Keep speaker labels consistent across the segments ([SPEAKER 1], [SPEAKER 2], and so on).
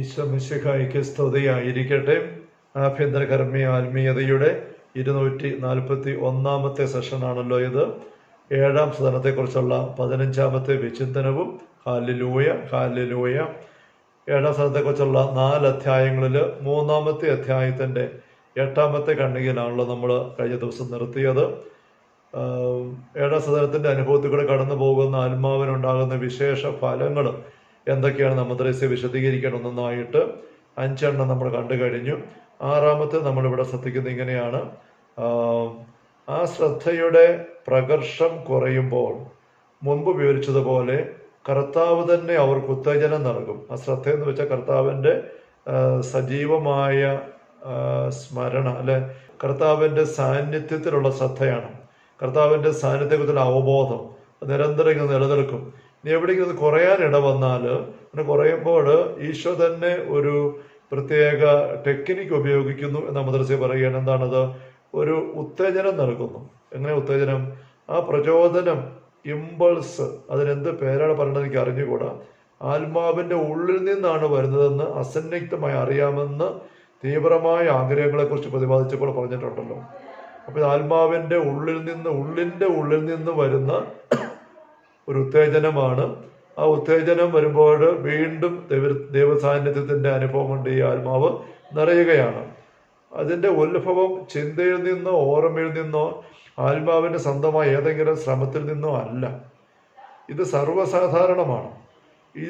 [SPEAKER 1] ഈശ്വമിശിഹായിക്ക് സ്തുതിയായിരിക്കട്ടെ. ആഭ്യന്തര കർമ്മീയ ആത്മീയതയുടെ ഇരുന്നൂറ്റി നാൽപ്പത്തി ഒന്നാമത്തെ സെഷനാണല്ലോ ഇത്. ഏഴാം സദനത്തെക്കുറിച്ചുള്ള പതിനഞ്ചാമത്തെ വിചിന്തനവും. ഹാലിലൂയ ഹാലിലൂയ ഏഴാം സദനത്തെക്കുറിച്ചുള്ള നാല് അധ്യായങ്ങളിൽ മൂന്നാമത്തെ അധ്യായത്തിന്റെ എട്ടാമത്തെ കണ്ണികയിലാണല്ലോ നമ്മൾ കഴിഞ്ഞ ദിവസം നിർത്തിയത്. ഏഴാം സദനത്തിന്റെ അനുഭവത്തിൽ കൂടെ കടന്നു പോകുന്ന ആത്മാവിനുണ്ടാകുന്ന വിശേഷ ഫലങ്ങൾ എന്തൊക്കെയാണ് നമ്മദ്രസ്യ വിശദീകരിക്കാൻ ഒന്നായിട്ട് അഞ്ചെണ്ണം നമ്മൾ കണ്ടു കഴിഞ്ഞു. ആറാമത്തെ നമ്മളിവിടെ ശ്രദ്ധിക്കുന്ന ഇങ്ങനെയാണ്. ആ ശ്രദ്ധയുടെ പ്രകർഷം കുറയുമ്പോൾ മുൻപ് വിവരിച്ചതുപോലെ കർത്താവ് തന്നെ അവർക്ക് ഉത്തേജനം നൽകും. ആ ശ്രദ്ധ എന്ന് വെച്ചാൽ കർത്താവിന്റെ സജീവമായ സ്മരണ അല്ലെ? കർത്താവിന്റെ സാന്നിധ്യത്തിലുള്ള ശ്രദ്ധയാണ്. കർത്താവിന്റെ സാന്നിധ്യത്തിലുള്ള അവബോധം നിരന്തരം ഇങ്ങനെ നിലനിൽക്കും. ഇനി എവിടെയെങ്കിലും അത് കുറയാൻ ഇട വന്നാൽ അങ്ങനെ കുറയുമ്പോൾ ഈശോ തന്നെ ഒരു പ്രത്യേക ടെക്നിക്ക് ഉപയോഗിക്കുന്നു എന്ന മദ്രസ പറയുകയാണ്. എന്താണത്? ഒരു ഉത്തേജനം നൽകുന്നു. എങ്ങനെ ഉത്തേജനം? ആ പ്രചോദനം ഇമ്പൾസ് അതിനെന്ത് പേരാണ് പറയുന്നത് എനിക്ക് അറിഞ്ഞുകൂടാ. ആത്മാവിന്റെ ഉള്ളിൽ നിന്നാണ് വരുന്നതെന്ന് അസന്നിഗ്ധമായി അറിയാമെന്ന് തീവ്രമായ ആഗ്രഹങ്ങളെക്കുറിച്ച് പ്രതിപാദിച്ചപ്പോൾ പറഞ്ഞിട്ടുണ്ടല്ലോ. അപ്പൊ ഇത് ആത്മാവിന്റെ ഉള്ളിൽ നിന്ന് ഉള്ളിന്റെ ഉള്ളിൽ നിന്ന് വരുന്ന ഒരു ഉത്തേജനമാണ്. ആ ഉത്തേജനം വരുമ്പോൾ വീണ്ടും ദൈവ ദൈവസാന്നിധ്യത്തിന്റെ അനുഭവം കൊണ്ട് ഈ ആത്മാവ് നിറയുകയാണ്. അതിന്റെ ഉത്ഭവം ചിന്തയിൽ നിന്നോ ഓർമ്മയിൽ നിന്നോ ആത്മാവിന്റെ സ്വന്തമായ ഏതെങ്കിലും ശ്രമത്തിൽ നിന്നോ അല്ല. ഇത് സർവസാധാരണമാണ്.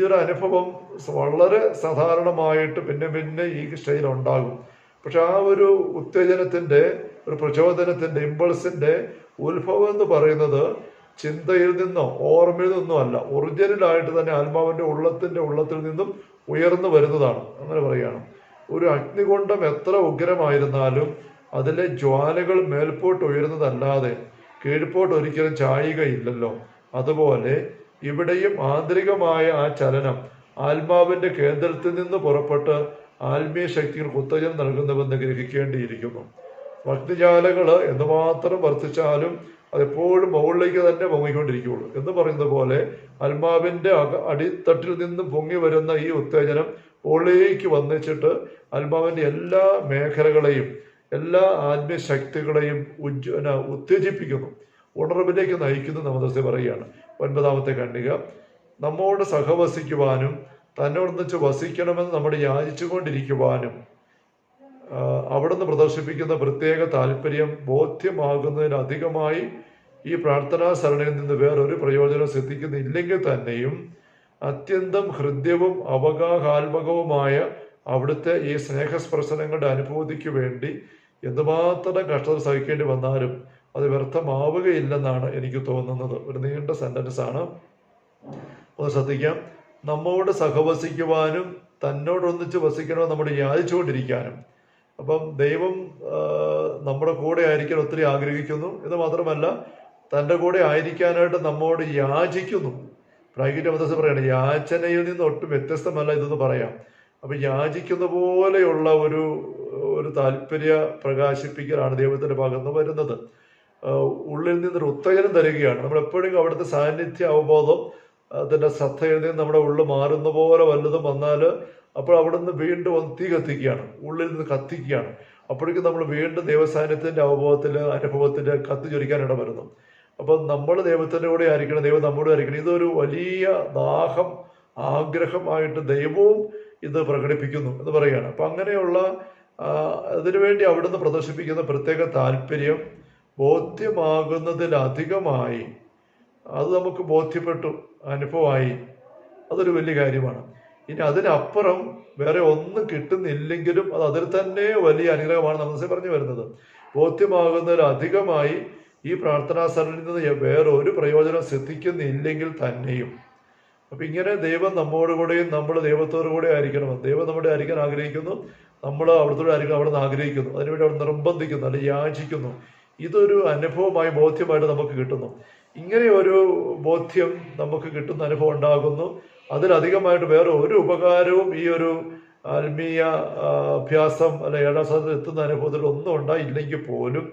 [SPEAKER 1] ഒരു അനുഭവം വളരെ സാധാരണമായിട്ട് പിന്നെ പിന്നെ ഈ സ്റ്റൈൽ ഉണ്ടാകും. പക്ഷെ ആ ഒരു ഉത്തേജനത്തിന്റെ ഒരു പ്രചോദനത്തിന്റെ ഇമ്പൾസിന്റെ ഉത്ഭവം എന്ന് പറയുന്നത് ചിന്തയിൽ നിന്നോ ഓർമ്മയിൽ നിന്നോ അല്ല ഒറിജിനലായിട്ട് തന്നെ ആത്മാവിന്റെ ഉള്ളത്തിന്റെ ഉള്ളത്തിൽ നിന്നും ഉയർന്നു വരുന്നതാണ്. അങ്ങനെ പറയുകയാണ്. ഒരു അഗ്നികുണ്ഡം എത്ര ഉഗ്രമായിരുന്നാലും അതിലെ ജ്വാലകൾ മേൽപോട്ട് ഉയരുന്നതല്ലാതെ കീഴ്പോട്ട് ഒരിക്കലും ചായുകയില്ലല്ലോ. അതുപോലെ ഇവിടെയും ആന്തരികമായ ആ ചലനം ആത്മാവിന്റെ കേന്ദ്രത്തിൽ നിന്ന് പുറപ്പെട്ട് ആത്മീയ ശക്തികൾക്ക് ഉത്തേജനം നൽകുന്നുവെന്ന് ഗ്രഹിക്കേണ്ടിയിരിക്കുന്നു. ഭക്തിജാലകൾ എന്തുമാത്രം വർദ്ധിച്ചാലും അതെപ്പോഴും മുകളിലേക്ക് തന്നെ പൊങ്ങിക്കൊണ്ടിരിക്കുകയുള്ളൂ. എന്ന് പറയുന്നത് പോലെ ആത്മാവിന്റെ അക അടിത്തട്ടിൽ നിന്നും പൊങ്ങി വരുന്ന ഈ ഉത്തേജനം മുകളിലേക്ക് വന്നിച്ചിട്ട് ആത്മാവിന്റെ എല്ലാ മേഖലകളെയും എല്ലാ ആത്മീയ ശക്തികളെയും ഉജ്ജ ഉത്തേജിപ്പിക്കുന്നു. ഉണർവിലേക്ക് നയിക്കുന്നു നമ്മദർശി പറയുകയാണ്. ഒൻപതാമത്തെ കണ്ണിക നമ്മോട് സഹവസിക്കുവാനും തന്നോടൊന്നിച്ച് വസിക്കണമെന്ന് നമ്മൾ യാചിച്ചുകൊണ്ടിരിക്കുവാനും അവിടുന്ന് പ്രദർശിപ്പിക്കുന്ന പ്രത്യേക താല്പര്യം ബോധ്യമാകുന്നതിനധികമായി ഈ പ്രാർത്ഥനാ സരണിയിൽ നിന്ന് വേറൊരു പ്രയോജനം സിദ്ധിക്കുന്നില്ലെങ്കിൽ തന്നെയും അത്യന്തം ഹൃദ്യവും അവഗാഹാത്മകവുമായ അവിടുത്തെ ഈ സ്നേഹസ്പർശനങ്ങളുടെ അനുഭൂതിക്ക് വേണ്ടി എന്തുമാത്രം കഷ്ടത സഹിക്കേണ്ടി വന്നാലും അത് വ്യർത്ഥമാവുകയില്ലെന്നാണ് എനിക്ക് തോന്നുന്നത്. ഒരു നീണ്ട സെന്റൻസ് ആണ്. ഒന്ന് ശ്രദ്ധിക്കാം. നമ്മോട് സഹവസിക്കുവാനും തന്നോടൊന്നിച്ച് വസിക്കണമെന്ന് നമ്മൾ യാചിച്ചുകൊണ്ടിരിക്കാനും അപ്പം ദൈവം നമ്മുടെ കൂടെ ആയിരിക്കാൻ ഒത്തിരി ആഗ്രഹിക്കുന്നു. എന്ന് മാത്രമല്ല തന്റെ കൂടെ ആയിരിക്കാനായിട്ട് നമ്മോട് യാചിക്കുന്നു. പ്രാഗിന്റെ മതസ് പറയാണ് യാചനയിൽ നിന്ന് ഒട്ടും വ്യത്യസ്തമല്ല ഇതെന്ന് പറയാം. അപ്പൊ യാചിക്കുന്ന പോലെയുള്ള ഒരു ഒരു താല്പര്യ പ്രകാശിപ്പിക്കലാണ് ദൈവത്തിന്റെ ഭാഗത്ത് വരുന്നത്. ഉള്ളിൽ നിന്നൊരു ഉത്തേജനം തരികയാണ്. നമ്മൾ എപ്പോഴും അവിടുത്തെ സാന്നിധ്യ അവബോധം അതിന്റെ ശ്രദ്ധയിൽ നിന്ന് നമ്മുടെ ഉള്ളു മാറുന്ന പോലെ വല്ലതും വന്നാൽ അപ്പോൾ അവിടുന്ന് വീണ്ടും ഒന്ന് തീ കത്തിക്കുകയാണ്. ഉള്ളിൽ നിന്ന് കത്തിക്കുകയാണ്. അപ്പോഴേക്കും നമ്മൾ വീണ്ടും ദൈവസാന്നിധ്യത്തിന്റെ അവബോധത്തിൽ അനുഭവത്തിൽ കത്തി ചൊരിക്കാൻ ഇട വരുന്നു അപ്പം നമ്മൾ ദൈവത്തിന്റെ കൂടെ ആയിരിക്കണം ദൈവം നമ്മുടെ ആയിരിക്കണം. ഇതൊരു വലിയ ദാഹം ആഗ്രഹമായിട്ട് ദൈവവും ഇത് പ്രകടിപ്പിക്കുന്നു എന്ന് പറയുകയാണ്. അപ്പം അങ്ങനെയുള്ള അതിനുവേണ്ടി അവിടുന്ന് പ്രദർശിപ്പിക്കുന്ന പ്രത്യേക താല്പര്യം ബോധ്യമാകുന്നതിലധികമായി അത് നമുക്ക് ബോധ്യപ്പെട്ടു അനുഭവമായി. അതൊരു വലിയ കാര്യമാണ്. ഇനി അതിനപ്പുറം വേറെ ഒന്നും കിട്ടുന്നില്ലെങ്കിലും അത് അതിൽ തന്നെ വലിയ അനുഗ്രഹമാണ് നമ്മൾ പറഞ്ഞു വരുന്നത്. ബോധ്യമാകുന്നതിലധികമായി ഈ പ്രാർത്ഥനാ സ്ഥലത്തിൽ നിന്ന് വേറെ ഒരു പ്രയോജനം സിദ്ധിക്കുന്നില്ലെങ്കിൽ തന്നെയും. അപ്പൊ ഇങ്ങനെ ദൈവം നമ്മോട് കൂടെയും നമ്മൾ ദൈവത്തോടു കൂടെ ആയിരിക്കണം. ദൈവം നമ്മുടെ ആയിരിക്കാൻ ആഗ്രഹിക്കുന്നു നമ്മൾ അവിടത്തോടെ ആയിരിക്കണം അവിടെ നിന്ന് ആഗ്രഹിക്കുന്നു അതിനുവേണ്ടി അവിടെ നിർബന്ധിക്കുന്നു അല്ലെങ്കിൽ യാചിക്കുന്നു. ഇതൊരു അനുഭവമായി ബോധ്യമായിട്ട് നമുക്ക് കിട്ടുന്നു. ഇങ്ങനെ ഒരു ബോധ്യം നമുക്ക് കിട്ടുന്ന അനുഭവം ഉണ്ടാകുന്നു. അതിലധികമായിട്ട് വേറെ ഒരു ഉപകാരവും ഈ ഒരു ആത്മീയ അഭ്യാസം അല്ലെ ഏഴാം സ്ഥാനത്ത് എത്തുന്ന അനുഭവത്തിൽ ഒന്നും ഉണ്ടായില്ലെങ്കിൽ പോലും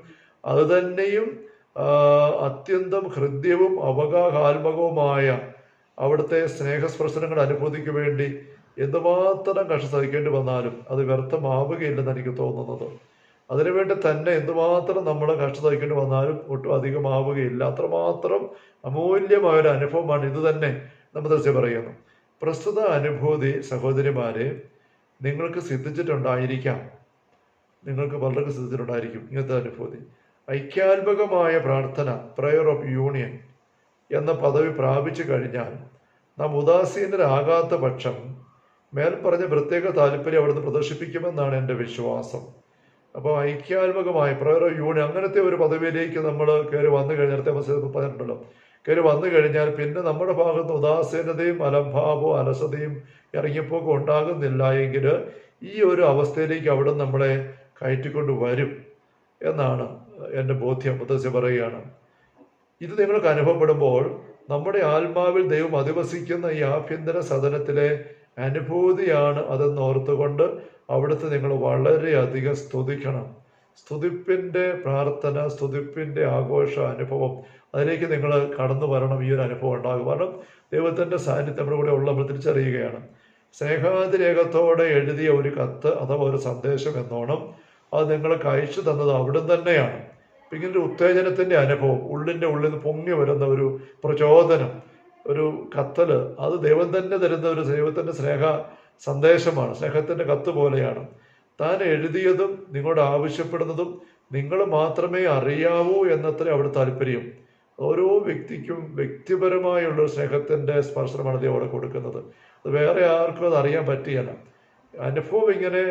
[SPEAKER 1] അത് തന്നെയും അത്യന്തം ഹൃദ്യവും അവഗാഹാത്മകവുമായ അവിടുത്തെ സ്നേഹസ്പർശനങ്ങൾ അനുഭൂതിക്ക് വേണ്ടി എന്തുമാത്രം കഷ്ടം സഹിക്കേണ്ടി വന്നാലും അത് വ്യർത്ഥമാവുകയില്ലെന്ന് എനിക്ക് തോന്നുന്നത്. അതിനുവേണ്ടി തന്നെ എന്തുമാത്രം നമ്മൾ കഷ്ടം സഹിക്കേണ്ടി വന്നാലും ഒട്ടും അധികമാവുകയില്ല. അത്രമാത്രം അമൂല്യമായ ഒരു അനുഭവമാണ് ഇത് തന്നെ നമ്മൾ തീർച്ചയായും പറയുന്നു. പ്രസ്തുത അനുഭൂതി സഹോദരിമാരെ നിങ്ങൾക്ക് സിദ്ധിച്ചിട്ടുണ്ടായിരിക്കാം. നിങ്ങൾക്ക് പലർക്കും സിദ്ധിച്ചിട്ടുണ്ടായിരിക്കും ഇങ്ങനത്തെ അനുഭൂതി. ഐക്യാത്മകമായ പ്രാർത്ഥന പ്രയർ ഓഫ് യൂണിയൻ എന്ന പദവി പ്രാപിച്ചു കഴിഞ്ഞാൽ നാം ഉദാസീനരാകാത്ത പക്ഷം മേൽപ്പറഞ്ഞ പറഞ്ഞ പ്രത്യേക താല്പര്യം അവിടുന്ന് പ്രദർശിപ്പിക്കുമെന്നാണ് എന്റെ വിശ്വാസം. അപ്പോൾ ഐക്യാത്മകമായ പ്രയർ ഓഫ് യൂണിയൻ അങ്ങനത്തെ ഒരു പദവിയിലേക്ക് നമ്മൾ കയറി വന്നു കഴിഞ്ഞാൽ നേരത്തെ പറഞ്ഞിട്ടുണ്ടല്ലോ കയറി വന്നു കഴിഞ്ഞാൽ പിന്നെ നമ്മുടെ ഭാഗത്ത് ഉദാസീനതയും അലംഭാവവും അലസതയും ഇറങ്ങിപ്പോക്കും ഉണ്ടാകുന്നില്ല എങ്കിൽ ഈ ഒരു അവസ്ഥയിലേക്ക് അവിടെ നമ്മളെ കയറ്റിക്കൊണ്ട് വരും എന്നാണ് എന്റെ ബോധ്യം. മുത്തശ്ശി പറയുകയാണ്. ഇത് നിങ്ങൾക്ക് അനുഭവപ്പെടുമ്പോൾ നമ്മുടെ ആത്മാവിൽ ദൈവം അധിവസിക്കുന്ന ഈ ആഭ്യന്തര സദനത്തിലെ അനുഭൂതിയാണ് അതെന്ന് ഓർത്തുകൊണ്ട് അവിടുത്തെ നിങ്ങൾ വളരെയധികം സ്തുതിക്കണം. സ്തുതിപ്പിന്റെ പ്രാർത്ഥന സ്തുതിപ്പിന്റെ ആഘോഷ അനുഭവം അതിലേക്ക് നിങ്ങൾ കടന്നു വരണം ഈ ഒരു അനുഭവം ഉണ്ടാകും. കാരണം ദൈവത്തിന്റെ സാന്നിധ്യം നമ്മുടെ കൂടെ ഉള്ള തിരിച്ചറിയുകയാണ്. സ്നേഹാതിരേഖത്തോടെ എഴുതിയ ഒരു കത്ത് അഥവാ ഒരു സന്ദേശം എന്നോണം അത് നിങ്ങൾക്ക് അയച്ചു തന്നത് അവിടെ തന്നെയാണ്. ഇങ്ങനൊരു ഉത്തേജനത്തിന്റെ അനുഭവം ഉള്ളിന്റെ ഉള്ളിൽ നിന്ന് പൊങ്ങി വരുന്ന ഒരു പ്രചോദനം ഒരു കത്തൽ അത് ദൈവം തന്നെ തരുന്ന ഒരു ദൈവത്തിന്റെ സ്നേഹ സന്ദേശമാണ് സ്നേഹത്തിന്റെ കത്ത് പോലെയാണ്. താൻ എഴുതിയതും നിങ്ങളോട് ആവശ്യപ്പെടുന്നതും നിങ്ങൾ മാത്രമേ അറിയാവൂ എന്നത്ര അവിടെ താല്പര്യം. ഓരോ വ്യക്തിക്കും വ്യക്തിപരമായുള്ള സ്നേഹത്തിന്റെ സ്പർശനമാണ് ദൈവം അവിടെ കൊടുക്കുന്നത്. അത് വേറെ ആർക്കും അത് അറിയാൻ പറ്റിയല്ല. അനുഭവം ഇങ്ങനെ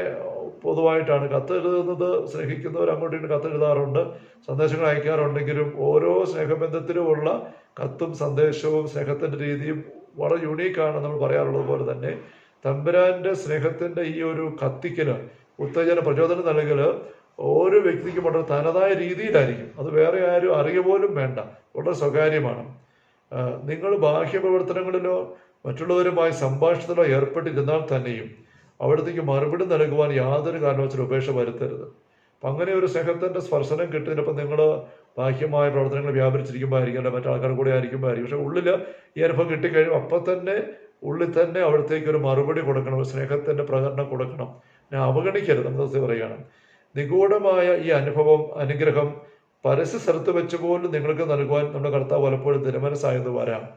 [SPEAKER 1] പൊതുവായിട്ടാണ്. കത്തെഴുതുന്നത് സ്നേഹിക്കുന്നവർ അങ്ങോട്ടും ഇങ്ങോട്ടും കത്തെഴുതാറുണ്ട്. സന്ദേശങ്ങൾ അയക്കാറുണ്ടെങ്കിലും ഓരോ സ്നേഹബന്ധത്തിലുമുള്ള കത്തും സന്ദേശവും സ്നേഹത്തിന്റെ രീതിയും വളരെ യുണീക്കാണ് നമ്മൾ പറയാറുള്ളത് പോലെ തന്നെ. തമ്പുരാന്റെ സ്നേഹത്തിന്റെ ഈ ഒരു കത്തിക്കൽ ഉത്തേജന പ്രചോദനം നൽകൽ ഓരോ വ്യക്തിക്കും വളരെ തനതായ രീതിയിലായിരിക്കും. അത് വേറെ ആരും അറിയ പോലും വേണ്ട. വളരെ സ്വകാര്യമാണ്. നിങ്ങൾ ബാഹ്യ പ്രവർത്തനങ്ങളിലോ മറ്റുള്ളവരുമായി സംഭാഷണത്തിലോ ഏർപ്പെട്ടിരുന്നാൽ തന്നെയും അവിടത്തേക്ക് മറുപടി നൽകുവാൻ യാതൊരു കാരണവശാലും ഉപേക്ഷ വരുത്തരുത്. അപ്പം അങ്ങനെ ഒരു സ്നേഹത്തിന്റെ സ്പർശനം കിട്ടുന്നതിനപ്പം നിങ്ങൾ ബാഹ്യമായ പ്രവർത്തനങ്ങൾ വ്യാപരിച്ചിരിക്കുമ്പോൾ ആയിരിക്കും അല്ല മറ്റാൾക്കാർ കൂടെ ആയിരിക്കുമ്പോൾ ആയിരിക്കും പക്ഷെ ഉള്ളിൽ ഈ അനുഭവം കിട്ടിക്കഴിയുമ്പോൾ അപ്പം തന്നെ ഉള്ളിൽ തന്നെ അവിടത്തേക്ക് ഒരു മറുപടി കൊടുക്കണം ഒരു സ്നേഹത്തിന്റെ പ്രകടനം കൊടുക്കണം. അവഗണിക്കരുത് നമ്മൾ പറയുകയാണ്. നിഗൂഢമായ ഈ അനുഭവം അനുഗ്രഹം പരസ്യ സ്ഥലത്ത് വെച്ച് പോലും നിങ്ങൾക്ക് നൽകുവാൻ നമ്മുടെ കർത്താവ് പലപ്പോഴും തിരമനസ്സായത് വരാം.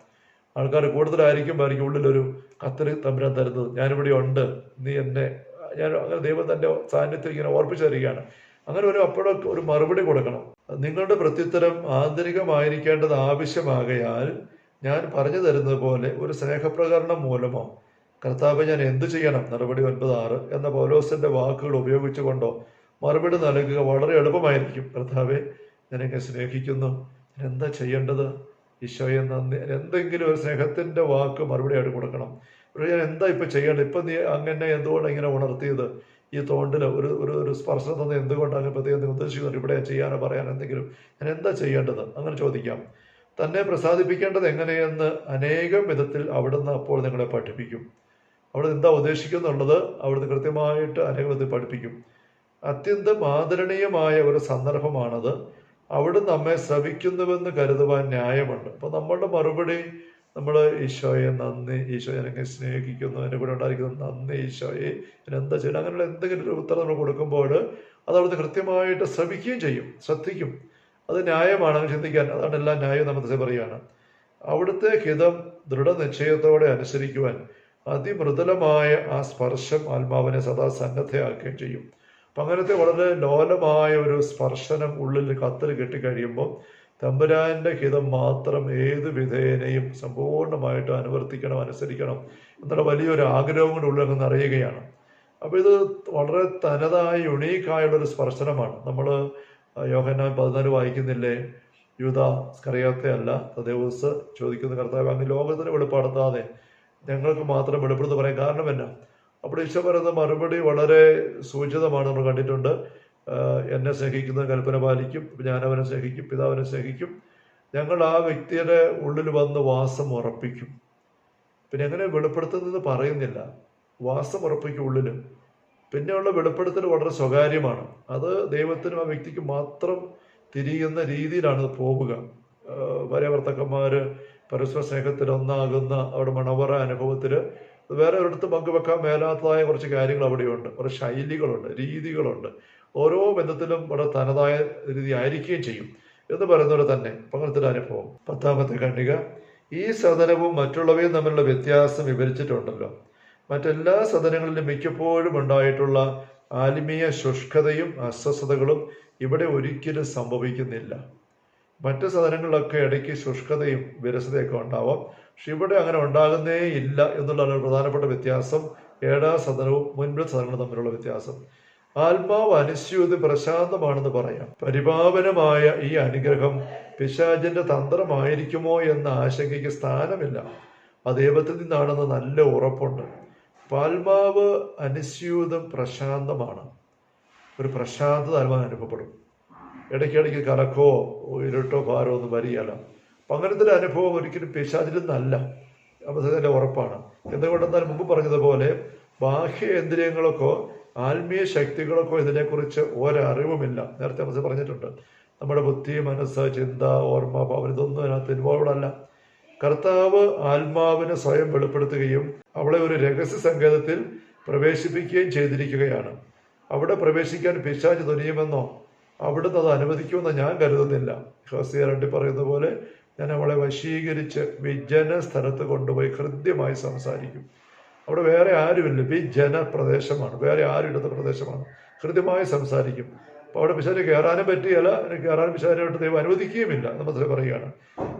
[SPEAKER 1] ആൾക്കാർ കൂടുതലായിരിക്കും ആയിരിക്കും ഉള്ളിലൊരു കത്തിരി തമ്പുരാൻ തരുന്നത്. ഞാനിവിടെ ഉണ്ട്. നീ എന്നെ ഞാൻ അങ്ങനെ ദൈവം തന്റെ സാന്നിധ്യം ഇങ്ങനെ ഓർപ്പിച്ചു തരികയാണ്. അങ്ങനെ ഒരു അപ്പോഴൊക്കെ ഒരു മറുപടി കൊടുക്കണം. നിങ്ങളുടെ പ്രത്യുത്തരം ആന്തരികമായിരിക്കേണ്ടത് ആവശ്യമാകയാൽ ഞാൻ പറഞ്ഞു തരുന്നത് പോലെ ഒരു സ്നേഹപ്രകരണം മൂലമോ കർത്താവ് ഞാൻ എന്തു ചെയ്യണം? നടപടി ഒൻപത് ആറ് എന്ന പൗലോസിന്റെ വാക്കുകൾ ഉപയോഗിച്ചുകൊണ്ടോ മറുപടി നൽകുക വളരെ എളുപ്പമായിരിക്കും. കർത്താവെ ഞാനെങ്ങനെ സ്നേഹിക്കുന്നു. ഞാൻ എന്താ ചെയ്യേണ്ടത്? ഈശോയെ നന്ദി. എന്തെങ്കിലും ഒരു സ്നേഹത്തിന്റെ വാക്ക് മറുപടി മറുപടിയായിട്ട് കൊടുക്കണം. പക്ഷേ ഞാൻ എന്താ ഇപ്പൊ ചെയ്യേണ്ടത്? ഇപ്പൊ നീ അങ്ങനെ എന്തുകൊണ്ട് ഇങ്ങനെ ഉണർത്തിയത്? ഈ തോണ്ടിൽ ഒരു ഒരു ഒരു സ്പർശനം തന്നെ എന്തുകൊണ്ട് അങ്ങനെ പ്രത്യേകം ഉദ്ദേശിക്കുന്നത്? ഇവിടെ ചെയ്യാനോ പറയാനോ എന്തെങ്കിലും. ഞാൻ എന്താ ചെയ്യേണ്ടത്? അങ്ങനെ ചോദിക്കാം. തന്നെ പ്രസാദിപ്പിക്കേണ്ടത് എങ്ങനെയെന്ന് അനേകം വിധത്തിൽ അവിടുന്ന് അപ്പോൾ നിങ്ങളെ പഠിപ്പിക്കും. അവിടെ എന്താ ഉദ്ദേശിക്കുന്നുള്ളത്? അവിടുന്ന് കൃത്യമായിട്ട് അനേകം പഠിപ്പിക്കും. അത്യന്തം ആദരണീയമായ ഒരു സന്ദർഭമാണത്. അവിടെ നമ്മെ ശ്രവിക്കുന്നുവെന്ന് കരുതുവാൻ ന്യായമുണ്ട്. അപ്പൊ നമ്മളുടെ മറുപടി നമ്മൾ ഈശോയെ നന്ദി ഈശോ എന്നെ സ്നേഹിക്കുന്നു എന്നെ കൂടെ ഉണ്ടായിരിക്കുന്നു നന്ദി ഈശോയെ. എന്താ ചെയ്യണം? അങ്ങനെയുള്ള എന്തെങ്കിലും ഒരു ഉത്തരം നമ്മൾ കൊടുക്കുമ്പോൾ അത് അവിടുന്ന് കൃത്യമായിട്ട് ശ്രമിക്കുകയും ചെയ്യും ശ്രദ്ധിക്കും. അത് ന്യായമാണ് അങ്ങനെ ചിന്തിക്കാൻ അതാണ് എല്ലാ ന്യായവും നമ്മൾ പറയുകയാണ്. അവിടുത്തെ ഹിതം ദൃഢനിശ്ചയത്തോടെ അനുസരിക്കുവാൻ അതിമൃദുലമായ ആ സ്പർശം ആത്മാവിനെ സദാ സന്നദ്ധയാക്കുകയും ചെയ്യും. അപ്പം അങ്ങനത്തെ വളരെ ലോലമായ ഒരു സ്പർശനം ഉള്ളിൽ കത്തിൽ കെട്ടിക്കഴിയുമ്പോൾ തമ്പുരാന്റെ ഹിതം മാത്രം ഏത് വിധേനയും സമ്പൂർണമായിട്ട് അനുവർത്തിക്കണം അനുസരിക്കണം എന്നുള്ള വലിയൊരു ആഗ്രഹം കൂടെ ഉള്ളിൽ നിന്ന് നിറയുകയാണ്. അപ്പോൾ ഇത് വളരെ തനതായ യുണീക്കായുള്ള ഒരു സ്പർശനമാണ്. നമ്മൾ യോഹന്നാൻ പതിനാല് വായിക്കുന്നില്ലേ? യൂത സ്കറിയാത്തെ അല്ല തദേവസ് ചോദിക്കുന്ന കർത്താവ് അങ്ങ് ലോകത്തിന് വെളിപ്പെടുത്താതെ ഞങ്ങൾക്ക് മാത്രം വെളിപ്പെടുത്തി പറയാൻ കാരണം എന്നാ? അപ്പോൾ ഈശോ പറയുന്ന മറുപടി വളരെ സൂചിതമാണ് നമ്മൾ കണ്ടിട്ടുണ്ട്. എന്നെ സ്നേഹിക്കുന്ന കൽപ്പന പാലിക്കും ഞാൻ അവനെ സ്നേഹിക്കും പിതാവിനെ സ്നേഹിക്കും. ഞങ്ങൾ ആ വ്യക്തിയുടെ ഉള്ളിൽ വന്ന് വാസം ഉറപ്പിക്കും. പിന്നെ എങ്ങനെ വെളിപ്പെടുത്തുന്നത് പറയുന്നില്ല. വാസം ഉറപ്പിക്കും ഉള്ളിൽ പിന്നെയുള്ള വെളിപ്പെടുത്തൽ വളരെ സ്വകാര്യമാണ്. അത് ദൈവത്തിനും ആ വ്യക്തിക്ക് മാത്രം തിരിയുന്ന രീതിയിലാണ് പോവുക. ഭാര്യ ഭാര്യാഭർത്താക്കന്മാര് പരസ്പര സ്നേഹത്തിൽ ഒന്നാകുന്ന അവിടെ മണവറ അനുഭവത്തിൽ വേറെ ഒരിടത്ത് പങ്കുവെക്കാൻ മേലാത്തതായ കുറച്ച് കാര്യങ്ങൾ അവിടെയുണ്ട്. കുറച്ച് ശൈലികളുണ്ട് രീതികളുണ്ട്. ഓരോ ബന്ധത്തിലും വളരെ തനതായ രീതി ആയിരിക്കുകയും ചെയ്യും എന്ന് പറയുന്നവരെ തന്നെ പങ്കെടുത്തൊരു അനുഭവം. പത്താമത്തെ ഖണ്ഡിക ഈ സദനവും മറ്റുള്ളവയും തമ്മിലുള്ള വ്യത്യാസം വിവരിച്ചിട്ടുണ്ടല്ലോ. മറ്റെല്ലാ സദനങ്ങളിലും മിക്കപ്പോഴും ഉണ്ടായിട്ടുള്ള ആത്മീയ ശുഷ്കതയും അസ്വസ്ഥതകളും ഇവിടെ ഒരിക്കലും സംഭവിക്കുന്നില്ല. മറ്റ് സദനങ്ങളിലൊക്കെ ഇടയ്ക്ക് ശുഷ്കതയും വിരസതയൊക്കെ ഉണ്ടാവാം. പക്ഷെ ഇവിടെ അങ്ങനെ ഉണ്ടാകുന്നേ ഇല്ല എന്നുള്ളതാണ് പ്രധാനപ്പെട്ട വ്യത്യാസം. ഏഴാം സദനവും മുൻപിൽ സദനങ്ങളും തമ്മിലുള്ള വ്യത്യാസം. ആത്മാവ് അനുസ്യൂതി പ്രശാന്തമാണെന്ന് പറയാം. പരിപാവനമായ ഈ അനുഗ്രഹം പിശാചിന്റെ തന്ത്രമായിരിക്കുമോ എന്ന ആശങ്കയ്ക്ക് സ്ഥാനമില്ല. ആ ദൈവത്തിൽ നിന്നാണെന്ന് നല്ല ഉറപ്പുണ്ട്. പാൽമാവ് അനുസ്യൂതം പ്രശാന്തമാണ്. ഒരു പ്രശാന്തത അനുഭവപ്പെടും. ഇടയ്ക്കിടയ്ക്ക് കലക്കോ ഇരുട്ടോ ഭാരോ ഒന്നും വരികയല്ല. അപ്പം അങ്ങനത്തെ അനുഭവം ഒരിക്കലും പിശാചിൽ നല്ല. അബദ്ധത്തിന്റെ ഉറപ്പാണ്. എന്തുകൊണ്ടെന്നാൽ മുമ്പ് പറഞ്ഞതുപോലെ ബാഹ്യ ഇന്ദ്രിയങ്ങൾക്കോ ആത്മീയ ശക്തികൾക്കോ ഇതിനെക്കുറിച്ച് ഒരറിവുമില്ല. നേരത്തെ അവസ്ഥ പറഞ്ഞിട്ടുണ്ട്. നമ്മുടെ ബുദ്ധി മനസ്സ് ചിന്ത ഓർമ്മ ഭാവന ഇതൊന്നും അതിനകത്ത് ഇൻവോൾവ് അല്ല. കർത്താവ് ആത്മാവിനെ സ്വയം വെളിപ്പെടുത്തുകയും അവളെ ഒരു രഹസ്യ സങ്കേതത്തിൽ പ്രവേശിപ്പിക്കുകയും ചെയ്തിരിക്കുകയാണ്. അവിടെ പ്രവേശിക്കാൻ പിശാച് തുനിയുമെന്നോ അവിടുന്ന് അത് അനുവദിക്കുമെന്ന് ഞാൻ കരുതുന്നില്ല. ഹസിയ രണ്ടി പറയുന്ന പോലെ ഞാൻ അവളെ വശീകരിച്ച് വിജന സ്ഥലത്ത് കൊണ്ടുപോയി ഹൃദ്യമായി സംസാരിക്കും. അവിടെ വേറെ ആരുമില്ല. വിജന പ്രദേശമാണ് വേറെ ആരും ഇടുന്ന പ്രദേശമാണ്. ഹൃദ്യമായി സംസാരിക്കും. അപ്പോൾ അവിടെ പിശാരി കയറാനും പറ്റിയല്ല. എനിക്ക് കയറാനും പിശാചായിട്ട് ദൈവം അനുവദിക്കുകയുമില്ല നമ്മൾ പറയുകയാണ്.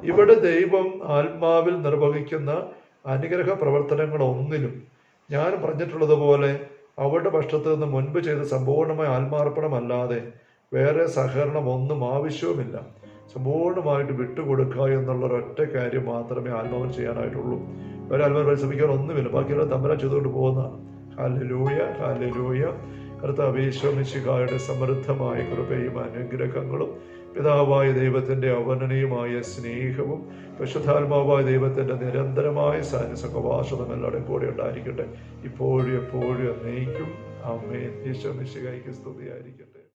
[SPEAKER 1] ഇവിടെ ദൈവം ആത്മാവിൽ നിർവഹിക്കുന്ന അനുഗ്രഹ പ്രവർത്തനങ്ങളൊന്നിലും ഞാൻ പറഞ്ഞിട്ടുള്ളതുപോലെ അവരുടെ ഭക്ഷണത്തിൽ നിന്ന് മുൻപ് ചെയ്ത സമ്പൂർണമായ ആത്മാർപ്പണമല്ലാതെ വേറെ സഹകരണം ഒന്നും ആവശ്യവുമില്ല. സമ്പൂർണമായിട്ട് വിട്ടുകൊടുക്കുക എന്നുള്ള ഒരൊറ്റ കാര്യം മാത്രമേ ആത്മാവൻ ചെയ്യാനായിട്ടുള്ളൂ. വേറെ ആത്മാവ് പരിശ്രമിക്കാൻ ഒന്നുമില്ല. ബാക്കിയെല്ലാം തമ്മിലാ ചെയ്തുകൊണ്ട് പോകുന്നതാണ് ഹാലലൂയ ഹാലലൂയ കറുത്ത ഈശോമിശികായുടെ സമൃദ്ധമായ കൃപയും അനുഗ്രഹങ്ങളും പിതാവായ ദൈവത്തിന്റെ അവനനീയമായ സ്നേഹവും പരിശുദ്ധാത്മാവായ ദൈവത്തിന്റെ നിരന്തരമായ സാന്നിധ്യവാസനം എല്ലാവരുടെയും കൂടെ ഉണ്ടായിരിക്കട്ടെ. ഇപ്പോഴും എപ്പോഴും എന്നേക്കും അമ്മേ ഈശോമിശികായ്ക്ക് സ്തുതിയായിരിക്കട്ടെ.